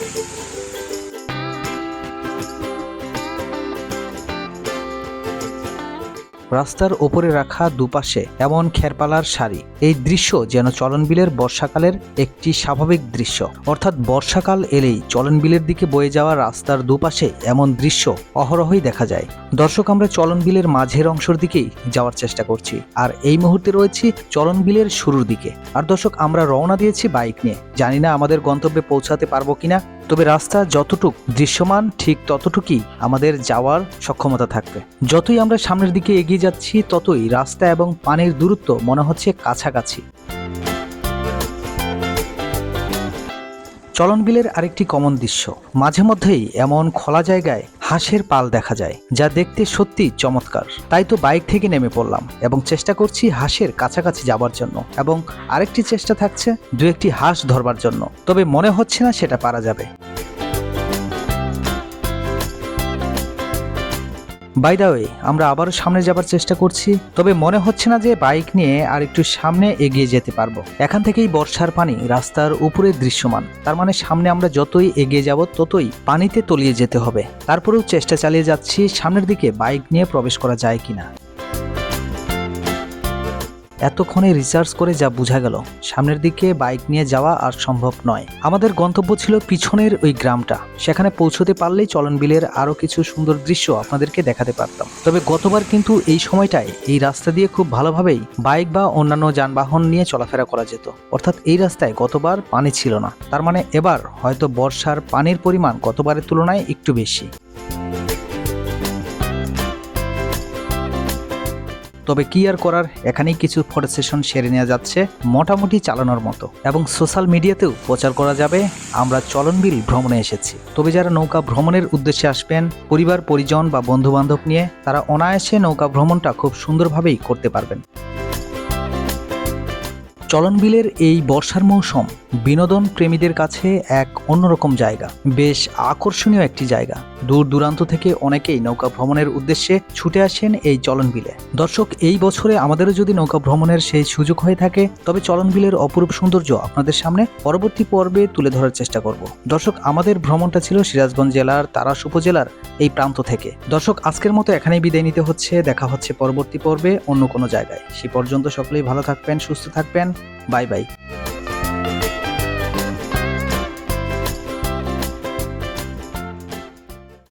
Thank you. রাস্তার ওপরে রাখা দুপাশে এমন খেরপালার সারি এই দৃশ্য যেন চলনবিলের বর্ষাকালের একটি স্বাভাবিক দৃশ্য। অর্থাৎ বর্ষাকাল এলেই চলনবিলের দিকে বয়ে যাওয়া রাস্তার দুপাশে এমন দৃশ্য অহরহই দেখা যায়। দর্শক, আমরা চলনবিলের মাঝের অংশের দিকেই যাওয়ার চেষ্টা করছি। আর এই মুহূর্তে রয়েছি চলনবিলের শুরুর দিকে। আর দর্শক, আমরা রওনা দিয়েছি বাইক নিয়ে। জানি না আমাদের গন্তব্যে পৌঁছাতে পারব কিনা। তবে রাস্তা যতটুক দৃশ্যমান, ঠিক ততটুকুই আমাদের যাওয়ার সক্ষমতা থাকবে। যতই আমরা সামনের দিকে এগিয়ে যাচ্ছি, ততই রাস্তা এবং পানির দূরত্ব মনে হচ্ছে কাছাকাছি। চলনবিলের আরেকটি কমন দৃশ্য। মাঝে মধ্যেই এমন খোলা জায়গায় হাঁসের পাল দেখা যায়, যা দেখতে সত্যি চমৎকার। তাই তো বাইক থেকে নেমে পড়লাম এবং চেষ্টা করছি হাঁসের কাছাকাছি যাবার জন্য এবং আরেকটি চেষ্টা থাকছে দু একটি হাঁস ধরবার জন্য। তবে মনে হচ্ছে না সেটা পারা যাবে। বাই ওয়ে আমরা আবারও সামনে যাবার চেষ্টা করছি, তবে মনে হচ্ছে না যে বাইক নিয়ে আর একটু সামনে এগিয়ে যেতে পারব। এখান থেকেই বর্ষার পানি রাস্তার উপরে দৃশ্যমান। তার মানে সামনে আমরা যতই এগিয়ে যাব, ততই পানিতে তলিয়ে যেতে হবে। তারপরেও চেষ্টা চালিয়ে যাচ্ছি, সামনের দিকে বাইক নিয়ে প্রবেশ করা যায় কিনা। এতক্ষণে রিসার্চ করে যা বোঝা গেল, সামনের দিকে বাইক নিয়ে যাওয়া আর সম্ভব নয়। আমাদের গন্তব্য ছিল পিছনের ওই গ্রামটা, সেখানে পৌঁছতে পারলেই চলনবিলের আরও কিছু সুন্দর দৃশ্য আপনাদেরকে দেখাতে পারতাম। তবে গতবার কিন্তু এই সময়টায় এই রাস্তা দিয়ে খুব ভালোভাবেই বাইক বা অন্যান্য যানবাহন নিয়ে চলাফেরা করা যেত। অর্থাৎ এই রাস্তায় গতবার পানি ছিল না। তার মানে এবার হয়তো বর্ষার পানির পরিমাণ গতবারের তুলনায় একটু বেশি। তবে কি আর করার, এখানেই কিছু ফটো সেশন সেরে নেওয়া যাচ্ছে মোটামুটি চালানোর মতো। এবং সোশ্যাল মিডিয়াতেও প্রচার করা যাবে, আমরা চলনবিল ভ্রমণে এসেছি। তবে যারা নৌকা ভ্রমণের উদ্দেশ্যে আসবেন, পরিবার, পরিজন বা বন্ধু বান্ধব নিয়ে, তারা অনায়াসে নৌকা ভ্রমণটা খুব সুন্দরভাবেই করতে পারবেন। চলনবিলের এই বর্ষার মৌসুম বিনোদন প্রেমীদের কাছে এক অন্যরকম জায়গা, বেশ আকর্ষণীয় একটি জায়গা। দূর দূরান্ত থেকে অনেকেই নৌকা ভ্রমণের উদ্দেশ্যে ছুটে আসেন এই চলনবিলে। দর্শক, এই বছরে আমাদেরও যদি নৌকা ভ্রমণের সেই সুযোগ হয়ে থাকে, তবে চলনবিলের অপরূপ সৌন্দর্য আপনাদের সামনে পরবর্তী পর্বে তুলে ধরার চেষ্টা করব। দর্শক, আমাদের ভ্রমণটা ছিল সিরাজগঞ্জ জেলার তারাস উপজেলার এই প্রান্ত থেকে। দর্শক, আজকের মতো এখানেই বিদায় নিতে হচ্ছে। দেখা হচ্ছে পরবর্তী পর্বে অন্য কোনো জায়গায়। সে পর্যন্ত সকলেই ভালো থাকবেন, সুস্থ থাকবেন। Bye bye.